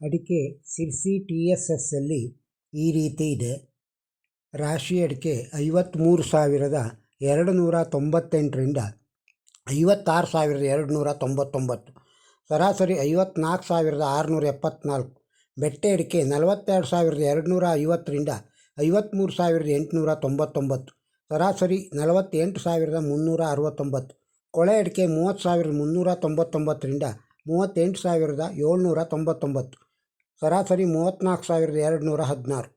ಅಡಿಕೆ Sirsi T S ಎಸ್ಸಲ್ಲಿ ಈ ರೀತಿ ಇದೆ. ರಾಶಿ ಅಡಿಕೆ ಐವತ್ತ್ಮೂರು ಸಾವಿರದ ಎರಡು ನೂರ ತೊಂಬತ್ತೆಂಟರಿಂದ ಐವತ್ತಾರು ಸಾವಿರದ ಎರಡು ನೂರ ತೊಂಬತ್ತೊಂಬತ್ತು. ಸರಾಸರಿ ಐವತ್ನಾಲ್ಕು ಸಾವಿರದ ಆರುನೂರ ಎಪ್ಪತ್ನಾಲ್ಕು. ಬೆಟ್ಟೆ ಅಡಿಕೆ ನಲವತ್ತೆರಡು ಸಾವಿರದ ಎರಡು ನೂರ ಐವತ್ತರಿಂದ ಐವತ್ತ್ಮೂರು ಸಾವಿರದ ಎಂಟುನೂರ ತೊಂಬತ್ತೊಂಬತ್ತು. ಸರಾಸರಿ ನಲವತ್ತೆಂಟು ಸಾವಿರದ ಮುನ್ನೂರ ಅರವತ್ತೊಂಬತ್ತು. ಕೊಳೆ ಅಡಿಕೆ ಮೂವತ್ತು ಸಾವಿರದ ಮುನ್ನೂರ ತೊಂಬತ್ತೊಂಬತ್ತರಿಂದ ಮೂವತ್ತೆಂಟು ಸಾವಿರದ ಏಳ್ನೂರ ತೊಂಬತ್ತೊಂಬತ್ತು. ಸರಾಸರಿ ಮೂವತ್ತ್ನಾಲ್ಕು ಸಾವಿರದ ಎರಡು ನೂರ ಹದಿನಾರು.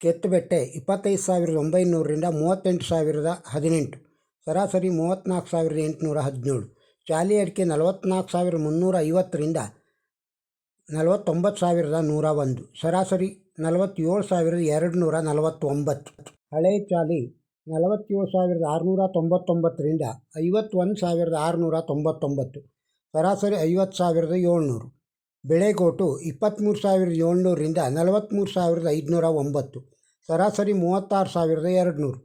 ಕೆತ್ತುಬೆಟ್ಟೆ ಇಪ್ಪತ್ತೈದು ಸಾವಿರದ ಒಂಬೈನೂರರಿಂದ ಮೂವತ್ತೆಂಟು ಸಾವಿರದ ಹದಿನೆಂಟು. ಸರಾಸರಿ ಮೂವತ್ತ್ನಾಲ್ಕು ಸಾವಿರದ ಎಂಟುನೂರ ಹದಿನೇಳು. ಚಾಲಿ ಅಡಿಕೆ ನಲವತ್ತ್ನಾಲ್ಕು ಸಾವಿರದ ಮುನ್ನೂರ ಐವತ್ತರಿಂದ ನಲವತ್ತೊಂಬತ್ತು ಸಾವಿರದ ನೂರ ಒಂದು. ಸರಾಸರಿ ನಲವತ್ತೇಳು ಸಾವಿರದ ಎರಡು ನೂರ ನಲವತ್ತೊಂಬತ್ತು. ಹಳೆ ಚಾಲಿ ನಲವತ್ತೇಳು ಸಾವಿರದ ಆರುನೂರ ತೊಂಬತ್ತೊಂಬತ್ತರಿಂದ ಐವತ್ತೊಂದು ಸಾವಿರದ ಆರುನೂರ ತೊಂಬತ್ತೊಂಬತ್ತು. ಸರಾಸರಿ ಐವತ್ತು ಸಾವಿರದ ಏಳ್ನೂರು. ಬೆಳೆಗೋಟು ಇಪ್ಪತ್ತ್ಮೂರು ಸಾವಿರದ ಏಳ್ನೂರರಿಂದ ನಲವತ್ತ್ಮೂರು ಸಾವಿರದ ಐದುನೂರ ಒಂಬತ್ತು, ಸರಾಸರಿ ಮೂವತ್ತಾರು ಸಾವಿರದ ಎರಡು ನೂರು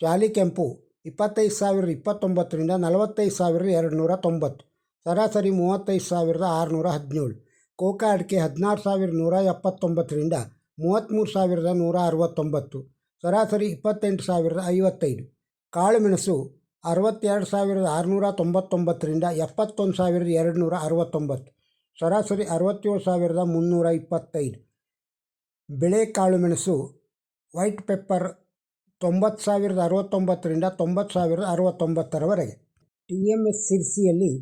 ಜಾಲಿ ಕೆಂಪು ಇಪ್ಪತ್ತೈದು ಸಾವಿರದ ಇಪ್ಪತ್ತೊಂಬತ್ತರಿಂದ ನಲವತ್ತೈದು ಸಾವಿರದ ಎರಡು ನೂರ ತೊಂಬತ್ತು, ಸರಾಸರಿ ಮೂವತ್ತೈದು ಸಾವಿರದ ಆರುನೂರ ಹದಿನೇಳು ಕೋಕಾ ಅಡಿಕೆ ಹದಿನಾರು ಸಾವಿರದ ನೂರ ಎಪ್ಪತ್ತೊಂಬತ್ತರಿಂದ ಮೂವತ್ತ್ಮೂರು ಸಾವಿರದ ನೂರ ಅರವತ್ತೊಂಬತ್ತು, ಸರಾಸರಿ ಇಪ್ಪತ್ತೆಂಟು ಸಾವಿರದ ಐವತ್ತೈದು, ಕಾಳುಮೆಣಸು ಅರವತ್ತೆರಡು ಸಾವಿರದ ಆರುನೂರ ತೊಂಬತ್ತೊಂಬತ್ತರಿಂದ ಎಪ್ಪತ್ತೊಂದು ಸಾವಿರದ ಎರಡು ನೂರ ಅರವತ್ತೊಂಬತ್ತು. ಸರಾಸರಿ ಅರವತ್ತೇಳು ಸಾವಿರದ ಮುನ್ನೂರ ಇಪ್ಪತ್ತೈದು. ಬೆಳೆಕಾಳು ಮೆಣಸು, ವೈಟ್ ಪೆಪ್ಪರ್ ತೊಂಬತ್ತು ಸಾವಿರದ ಅರವತ್ತೊಂಬತ್ತರಿಂದ ತೊಂಬತ್ತು ಸಾವಿರದ ಅರವತ್ತೊಂಬತ್ತರವರೆಗೆ. ಟಿ ಎಂ ಎಸ್ ಸಿರ್ಸಿಯಲ್ಲಿ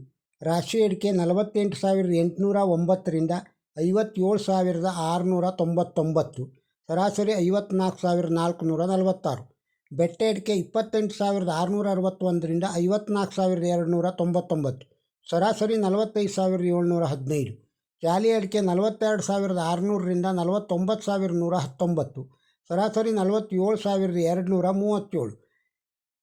ರಾಶಿ ಅಡಿಕೆ ನಲವತ್ತೆಂಟು ಸಾವಿರದ ಎಂಟುನೂರ ಒಂಬತ್ತರಿಂದ ಐವತ್ತೇಳು ಸಾವಿರದ ಆರುನೂರ ತೊಂಬತ್ತೊಂಬತ್ತು. ಸರಾಸರಿ ಐವತ್ನಾಲ್ಕು ಸಾವಿರದ ನಾಲ್ಕುನೂರ ನಲವತ್ತಾರು. ಬೆಟ್ಟ ಅಡಿಕೆ ಇಪ್ಪತ್ತೆಂಟು ಸಾವಿರದ ಆರುನೂರ ಅರವತ್ತೊಂದರಿಂದ ಐವತ್ನಾಲ್ಕು ಸಾವಿರದ ಎರಡುನೂರ ತೊಂಬತ್ತೊಂಬತ್ತು. ಸರಾಸರಿ ನಲವತ್ತೈದು ಸಾವಿರದ ಏಳ್ನೂರ ಹದಿನೈದು ಜಾಲಿ ಅಡಿಕೆ ನಲವತ್ತೆರಡು ಸಾವಿರದ ಆರುನೂರರಿಂದ ನಲವತ್ತೊಂಬತ್ತು ಸಾವಿರದ ನೂರ ಹತ್ತೊಂಬತ್ತು, ಸರಾಸರಿ ನಲವತ್ತೇಳು ಸಾವಿರದ ಎರಡು ನೂರ ಮೂವತ್ತೇಳು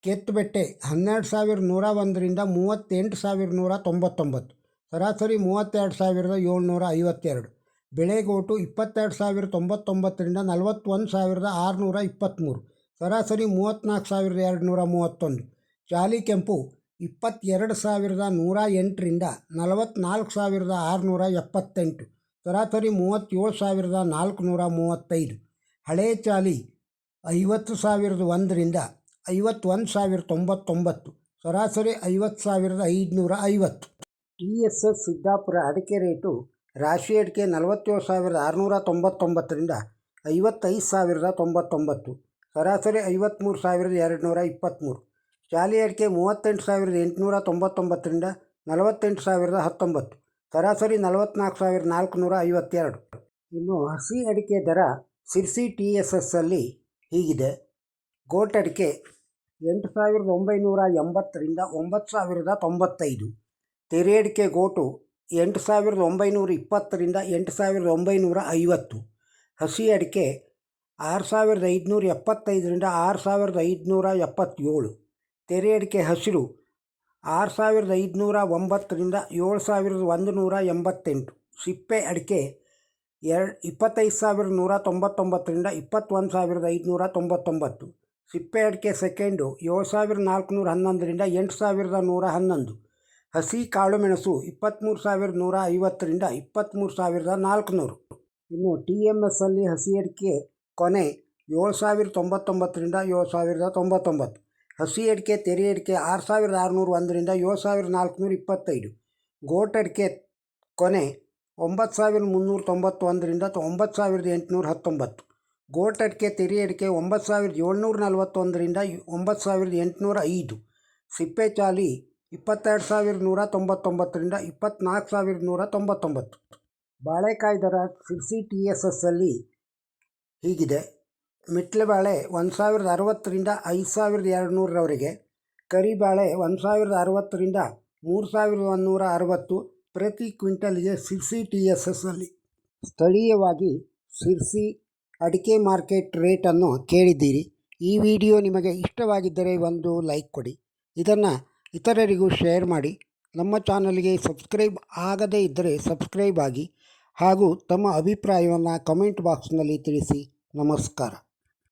ಕೆತ್ತಬೆಟ್ಟೆ ಹನ್ನೆರಡು ಸಾವಿರದ ನೂರ ಒಂದರಿಂದ ಮೂವತ್ತೆಂಟು ಸಾವಿರದ ನೂರ ತೊಂಬತ್ತೊಂಬತ್ತು, ಸರಾಸರಿ ಮೂವತ್ತೆರಡು ಸಾವಿರದ ಏಳ್ನೂರ ಐವತ್ತೆರಡು, ಬೆಳೆಗೋಟು ಇಪ್ಪತ್ತೆರಡು ಸಾವಿರದ ತೊಂಬತ್ತೊಂಬತ್ತರಿಂದ ನಲವತ್ತೊಂದು ಸಾವಿರದ ಆರುನೂರ ಇಪ್ಪತ್ತ್ಮೂರು, ಸರಾಸರಿ ಮೂವತ್ತ್ನಾಲ್ಕು ಸಾವಿರದ ಎರಡು ನೂರ ಮೂವತ್ತೊಂದು ಜಾಲಿ ಕೆಂಪು ಇಪ್ಪತ್ತೆರಡು ಸಾವಿರದ ನೂರ ಎಂಟರಿಂದ ನಲವತ್ತ್ನಾಲ್ಕು ಸಾವಿರದ ಆರುನೂರ ಎಪ್ಪತ್ತೆಂಟು ಸರಾಸರಿ ಮೂವತ್ತೇಳು ಸಾವಿರದ ನಾಲ್ಕುನೂರ ಮೂವತ್ತೈದು ಹಳೆ ಚಾಲಿ ಐವತ್ತು ಸಾವಿರದ ಒಂದರಿಂದ ಐವತ್ತೊಂದು ಸಾವಿರದ ತೊಂಬತ್ತೊಂಬತ್ತು, ಸರಾಸರಿ ಐವತ್ತು ಸಾವಿರದ ಐದುನೂರ ಐವತ್ತು ಟಿ ಎಸ್ ಎಸ್ ಸಿದ್ದಾಪುರ ಅಡಿಕೆ ರೇಟು ರಾಶಿ ಅಡಿಕೆ ನಲವತ್ತೇಳು ಸಾವಿರದ ಆರುನೂರ ತೊಂಬತ್ತೊಂಬತ್ತರಿಂದ ಐವತ್ತೈದು ಸಾವಿರದ ತೊಂಬತ್ತೊಂಬತ್ತು, ಸರಾಸರಿ ಐವತ್ತ್ಮೂರು ಸಾವಿರದ ಎರಡು ನೂರ ಇಪ್ಪತ್ತ್ಮೂರು ಚಾಲಿ ಅಡಿಕೆ ಮೂವತ್ತೆಂಟು ಸಾವಿರದ ಎಂಟುನೂರ ತೊಂಬತ್ತೊಂಬತ್ತರಿಂದ ನಲವತ್ತೆಂಟು ಸಾವಿರದ ಹತ್ತೊಂಬತ್ತು, ಸರಾಸರಿ ನಲವತ್ತ್ನಾಲ್ಕು ಸಾವಿರದ ನಾಲ್ಕುನೂರ ಐವತ್ತೆರಡು. ಇನ್ನು ಹಸಿ ಅಡಿಕೆ ದರ ಸಿರ್ಸಿ ಟಿ ಎಸ್ ಎಸ್ಸಲ್ಲಿ ಹೀಗಿದೆ. ಗೋಟ್ ಅಡಿಕೆ ಎಂಟು ಸಾವಿರದ ಒಂಬೈನೂರ ಎಂಬತ್ತರಿಂದ ಒಂಬತ್ತು ಸಾವಿರದ ತೊಂಬತ್ತೈದು, ತೆರೆ ಅಡಿಕೆ ಗೋಟು ಎಂಟು ಸಾವಿರದ ಒಂಬೈನೂರ ಇಪ್ಪತ್ತರಿಂದ ಎಂಟು ಸಾವಿರದ ಒಂಬೈನೂರ ಐವತ್ತು, ಹಸಿ ಅಡಿಕೆ ಆರು ಸಾವಿರದ ಐದುನೂರ ಎಪ್ಪತ್ತೈದರಿಂದ ಆರು ಸಾವಿರದ ಐದುನೂರ ಎಪ್ಪತ್ತೇಳು. ತೆರೆ ಅಡಿಕೆ ಹಸಿರು, ಆರು ಸಾವಿರದ ಐದುನೂರ ಒಂಬತ್ತರಿಂದ ಏಳು ಸಾವಿರದ ಒಂದು ನೂರ ಎಂಬತ್ತೆಂಟು. ಸಿಪ್ಪೆ ಅಡಿಕೆ ಎರಡು, ಇಪ್ಪತ್ತೈದು ಸಾವಿರದ ನೂರ ತೊಂಬತ್ತೊಂಬತ್ತರಿಂದ ಇಪ್ಪತ್ತೊಂದು ಸಾವಿರದ ಐದುನೂರ ತೊಂಬತ್ತೊಂಬತ್ತು. ಸಿಪ್ಪೆ ಅಡಿಕೆ ಸೆಕೆಂಡು, ಏಳು ಸಾವಿರದ ನಾಲ್ಕುನೂರ ಹನ್ನೊಂದರಿಂದ ಎಂಟು ಸಾವಿರದ ನೂರ ಹನ್ನೊಂದು. ಹಸಿ ಕಾಳುಮೆಣಸು ಇಪ್ಪತ್ತ್ಮೂರು ಸಾವಿರದ ನೂರ ಐವತ್ತರಿಂದ ಇಪ್ಪತ್ತ್ಮೂರು ಸಾವಿರದ ನಾಲ್ಕುನೂರು. ಇನ್ನು ಟಿ ಎಂ ಎಸ್ಸಲ್ಲಿ ಹಸಿ ಅಡಿಕೆ ಕೊನೆ, ಏಳು ಸಾವಿರದ ತೊಂಬತ್ತೊಂಬತ್ತರಿಂದ ಏಳು ಸಾವಿರದ ತೊಂಬತ್ತೊಂಬತ್ತು. ಹಸಿ ಅಡಿಕೆ, ತೆರೆ ಅಡಿಕೆ ಆರು ಸಾವಿರದ ಆರುನೂರ ಒಂದರಿಂದ ಏಳು ಸಾವಿರದ ನಾಲ್ಕುನೂರ ಇಪ್ಪತ್ತೈದು. ಗೋಟ್ ಅಡಿಕೆ ಕೊನೆ ಒಂಬತ್ತು ಸಾವಿರದ ಮುನ್ನೂರ ತೊಂಬತ್ತೊಂದರಿಂದ ಒಂಬತ್ತು ಸಾವಿರದ ಎಂಟುನೂರ ಹತ್ತೊಂಬತ್ತು. ಗೋಟ್ ಅಡಿಕೆ, ತೆರೆ ಅಡಿಕೆ ಒಂಬತ್ತು ಸಾವಿರದ ಏಳ್ನೂರ ನಲ್ವತ್ತೊಂದರಿಂದ ಒಂಬತ್ತು ಸಾವಿರದ ಎಂಟುನೂರ ಐದು. ಸಿಪ್ಪೆ ಚಾಲಿ ಇಪ್ಪತ್ತೆರಡು ಸಾವಿರದ ನೂರ ತೊಂಬತ್ತೊಂಬತ್ತರಿಂದ ಇಪ್ಪತ್ತ್ನಾಲ್ಕು ಸಾವಿರದ ನೂರ ತೊಂಬತ್ತೊಂಬತ್ತು. ಬಾಳೆಕಾಯಿ ದರ ಸಿರ್ಸಿ ಟಿ ಎಸ್ ಎಸ್ಸಲ್ಲಿ ಹೀಗಿದೆ. ಮಿಟ್ಲೆ ಬಾಳೆ ಒಂದು ಸಾವಿರದ ಅರವತ್ತರಿಂದ ಐದು ಸಾವಿರದ ಎರಡು ನೂರರವರೆಗೆ ಕರಿಬಾಳೆ ಒಂದು ಸಾವಿರದ ಅರವತ್ತರಿಂದ ಮೂರು ಸಾವಿರದ ಒಂದುನೂರ ಅರವತ್ತು ಪ್ರತಿ ಕ್ವಿಂಟಲ್ಗೆ ಸಿರ್ಸಿ ಟಿ ಎಸ್ ಎಸ್ನಲ್ಲಿ. ಸ್ಥಳೀಯವಾಗಿ ಸಿರ್ಸಿ ಅಡಿಕೆ ಮಾರ್ಕೆಟ್ ರೇಟನ್ನು ಕೇಳಿದ್ದೀರಿ. ಈ ವಿಡಿಯೋ ನಿಮಗೆ ಇಷ್ಟವಾಗಿದ್ದರೆ ಒಂದು ಲೈಕ್ ಕೊಡಿ. ಇದನ್ನು ಇತರರಿಗೂ ಶೇರ್ ಮಾಡಿ. ನಮ್ಮ ಚಾನಲ್ಗೆ ಸಬ್ಸ್ಕ್ರೈಬ್ ಆಗದೇ ಇದ್ದರೆ ಸಬ್ಸ್ಕ್ರೈಬ್ ಆಗಿ ಹಾಗೂ ತಮ್ಮ ಅಭಿಪ್ರಾಯವನ್ನು ಕಮೆಂಟ್ ಬಾಕ್ಸ್ನಲ್ಲಿ ತಿಳಿಸಿ. ನಮಸ್ಕಾರ.